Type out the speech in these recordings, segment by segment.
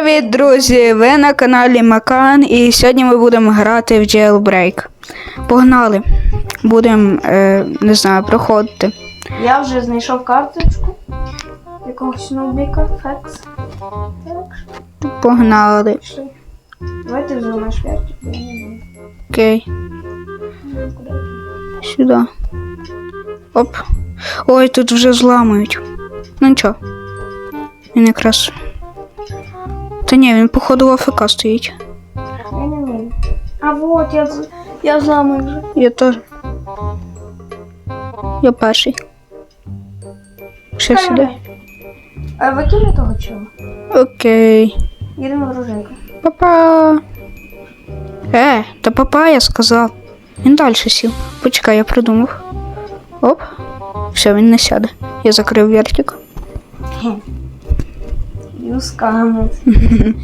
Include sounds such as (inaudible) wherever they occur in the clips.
Привіт, друзі! Ви на каналі Макан і сьогодні ми будемо грати в Jailbreak. Погнали! Будемо, е, не знаю, проходити. Я вже знайшов карточку якогось нубіка, фекс. Погнали. пішли. Не знаю. Окей, Ну, сюди. Оп. Ой, тут вже зламують. Ну нічого. Він якраз. Та ні, він походу в АФК стоїть. Я не вмію. А вот, я, з- я зламую вже. Я теж. Я перший. Ще сюди. А викинь того чого? Окей. Їдемо в ружейку. Папа. Е, та папа, я сказав. Він далі сів. Почекай, я придумав. Оп. Все, він не сяде. Я закрив вертик. Юскамет. (laughs)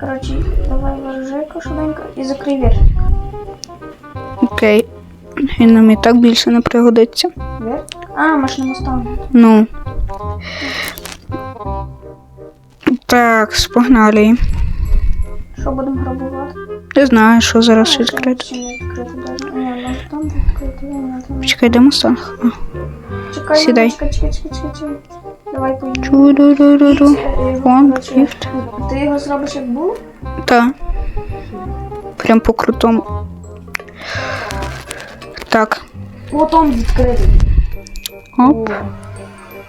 Коротше, давай в ружейку швиденько і закрий вертик. Окей. Він нам і так більше не пригодиться. Вертик? А, ми ж не мостом. Ну. Так, погнали. Що будемо грабувати? Не знаю, що зараз відкрити. Почекай, де мустанг? Чекай, Сідай. Чекай, чекай, чекай, чекай, чекай. Давай поїдемо. Чу-ду-ду-ду-ду. Е, Вон, ліфт. Ти його зробиш як був? Та. Прям по крутому. Так. От он відкритий. Оп.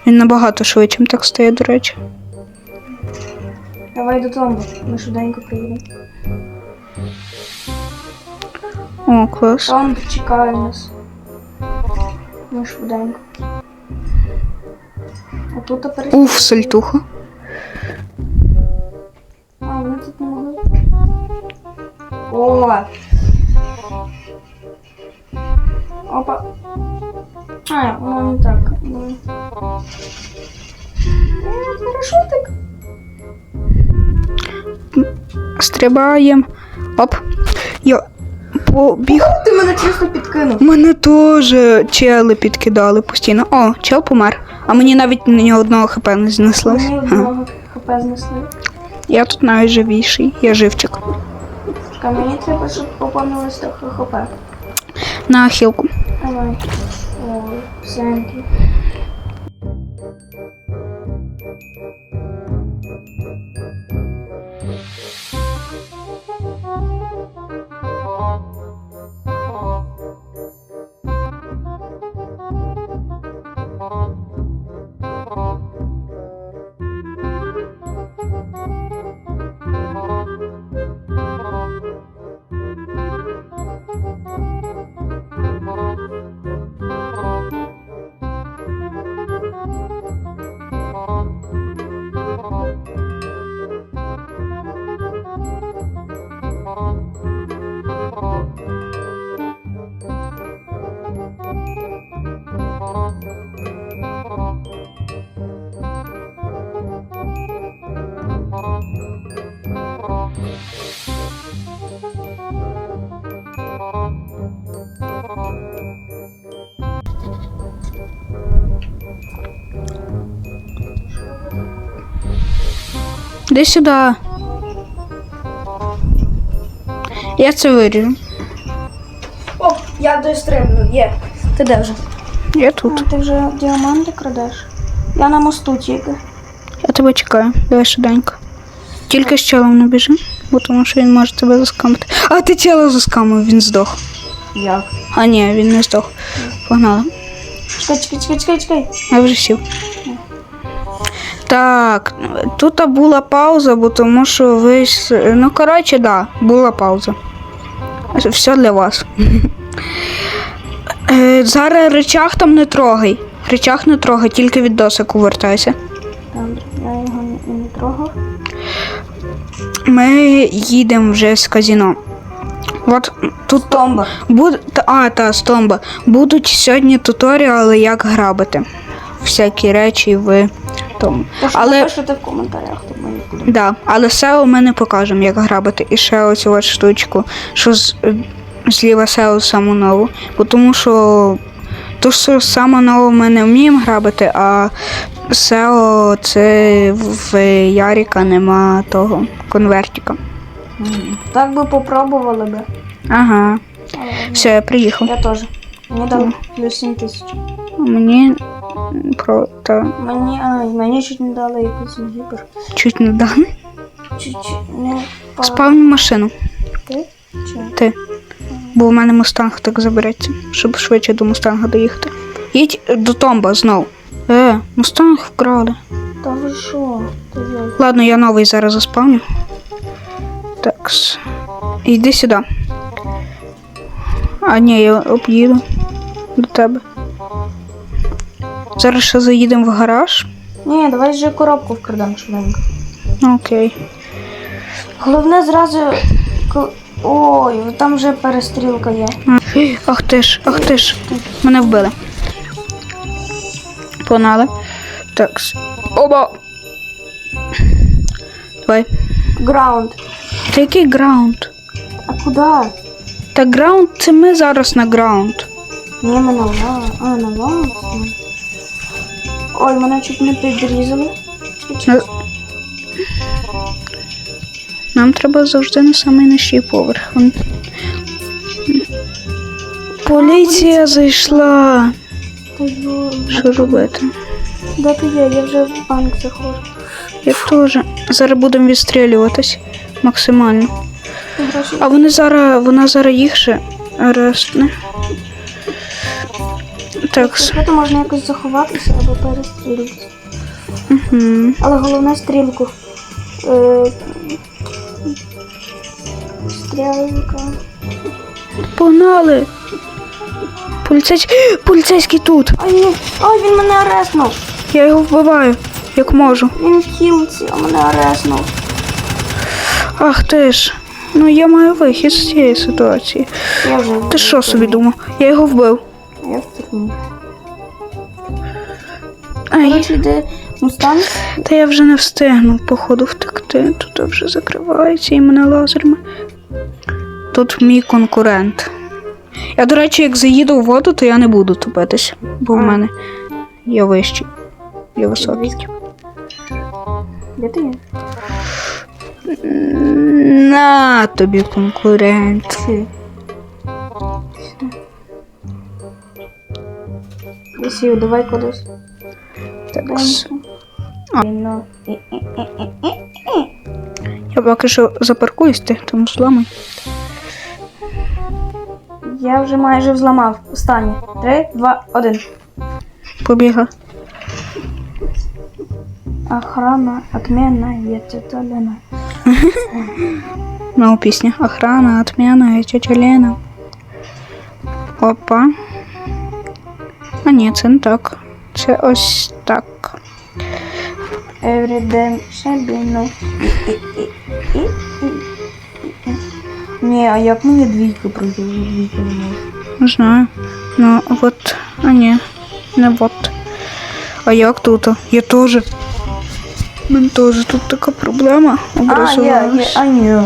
Він набагато швидше так стає, до речі. Давай до тому. Ми швиденько приїдемо. О, клас. Там чекає нас. Ми швиденько. А тут тепер. Уф, сальтуха. А, вони тут не могли. О! Опа. А, воно не так. Ну. Е, Парашутик. Стрибаємо. Оп. Я побіг. Ти мене чисто підкинув. Мене теж чели підкидали постійно. О, чел помер. А мені навіть ні одного хп не знеслось. Мені одного хп знесли. Я тут найживіший. Я живчик. А мені треба, щоб поповнилось трохи хп. На хілку. Давай. Ой, Іди сюди. Я це виріжу. О, я дострибну, є. Ти де вже? Я тут. ти вже діаманти крадеш? Я на мосту тільки. Я тебе чекаю. Давай швиденько. Тільки з челом не біжи, бо тому що він може тебе заскамити. А ти чела заскамив, він здох. Як? А ні, він не здох. Погнали. Чекай, чекай, чекай, чекай, чекай. Я вже сів. Так, тут була пауза, бо тому що ви. Ну, коротше, да, була пауза. Все для вас. (laughs) Е, Зараз речах там не трогай. Речах не трогай, тільки від досок увертайся. Добре, я його не, трогав. Ми їдемо вже з казіно. От тут Томба. Буд... та- А, та, стомба. Будуть сьогодні туторіали, як грабити. Всякі речі в тому. Тож Але- напишете в коментарях, то ми їх будемо. Да, але SEO ми не покажемо, як грабити. І ще оцю от штучку, що з, зліва SEO саму нову. Бо тому що то що саме нове ми не вміємо грабити, а SEO це в Яріка нема того конвертика. Так би попробували би. Ага. Все, я приїхав. Я теж. Мені дали плюс 7 тисяч. Мені про та Мені, а, мені чуть не дали якийсь гіпер. чуть не дали. Чуть-чуть не па... Спавню машину. Ти? Чи? Ти. Бо в мене мустанг так забереться, щоб швидше до мустанга доїхати. Їдь до Томба знов. Е, мустанг вкрали. Та ви що? Ти йой. Ладно, я новий зараз заспавню. Так. Йди сюди. А ні, я об'їду до тебе. Зараз ще заїдемо в гараж. Ні, давай же коробку вкрадемо швиденько. Ну, Окей. Головне зразу. Ой, там вже перестрілка є. Ах ти ж, ах ти ж. Мене вбили. Погнали. Так. Оба. Давай. Граунд. Та який граунд? А куди? Та граунд це ми зараз на граунд. Ні, ми на ла. А, на ла. Ой, мене чуть не підрізали. Ну, Нам треба завжди на самий нижчий поверх. Вон- Поліція зайшла. Що робити? Де ти є? Я вже в банк заходжу. Я теж. Зараз будемо відстрілюватись максимально. А вони зараз, вона зараз їх ще арестне. Так. с- можна якось заховатися або перестрілюватися. Угу. Але головне стрілку. Е... Стрілка. Погнали! Поліцейський. Поліцейський тут! Ой, ні. Ой, він мене ареснув. Я його вбиваю, як можу. Він в хілці, а мене ареснув. Ах ти ж. Ну я маю вихід з цієї ситуації. Я вже. Ти що собі думав? Я його вбив. Я Коротше, йде мустанг. та я вже не встигну, походу, втекти. Тут вже закривається і мене лазерами. Тут мій конкурент. Я, до речі, як заїду в воду, то я не буду топитися, бо в мене є вищий. Є високий. Де ти є? На тобі конкурент. Ти. Давай кудись. Так. Ну. Я поки що запаркуюсь, ти там зламай. Я вже майже взламав. Останнє. Три, два, один. Побігла. Охрана отмена є Лена. Нова пісня. Охрана, отмена, тетя Лена. Опа. А ні, це не так. Це ось так. Every шабіну. Ні, а як мені двійку пройти? Двійку не можу. Не знаю. Ну, от. А ні, не от. А як тут? Я теж. Мене теж тут така проблема А, є, є, образувалась. а ні.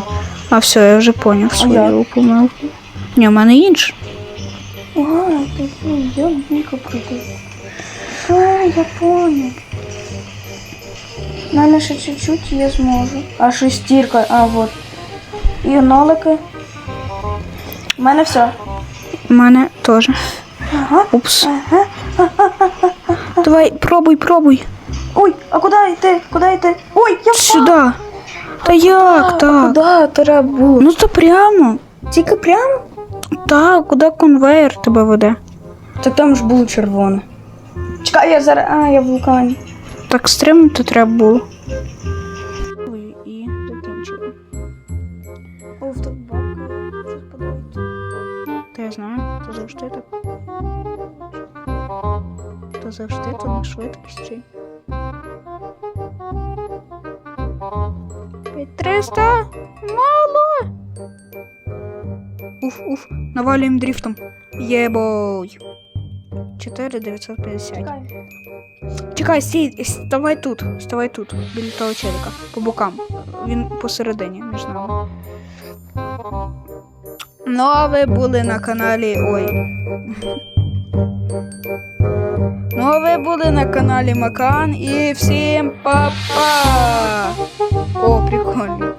А все, я вже поняв свою помилку. Ні, в мене інше. Ти я двійку пройти. А, я понял. У мене ще чуть-чуть я зможу. А шестірка, а вот. І нолики. У мене все. У мене теж. Ага. Упс. Ага. Давай, пробуй, пробуй. Ой, а куди йти? Куди йти? Ой, я. Сюди. Та як так? Куди треба було? Ну то прямо. Тільки прямо? Так, куди конвейер тебе веде? Так там ж було червоне. Чекай, я зараз. А, я в вулкані. Так стримати треба було. І закінчили. О, в бабка. Щось подобається. Та я знаю, то завжди так. То завжди то на швидкість чи. 300? Мало. Уф, уф, навалюємо дрифтом. Єбой. 4950. Чекай. Чекай, стій, ставай тут, ставай тут, біля того челика, по бокам. Він посередині між нами. Ну, а ви були на каналі. Ой. (laughs) Ну, а ви були на каналі Макан і всім па-па! О, прикольно.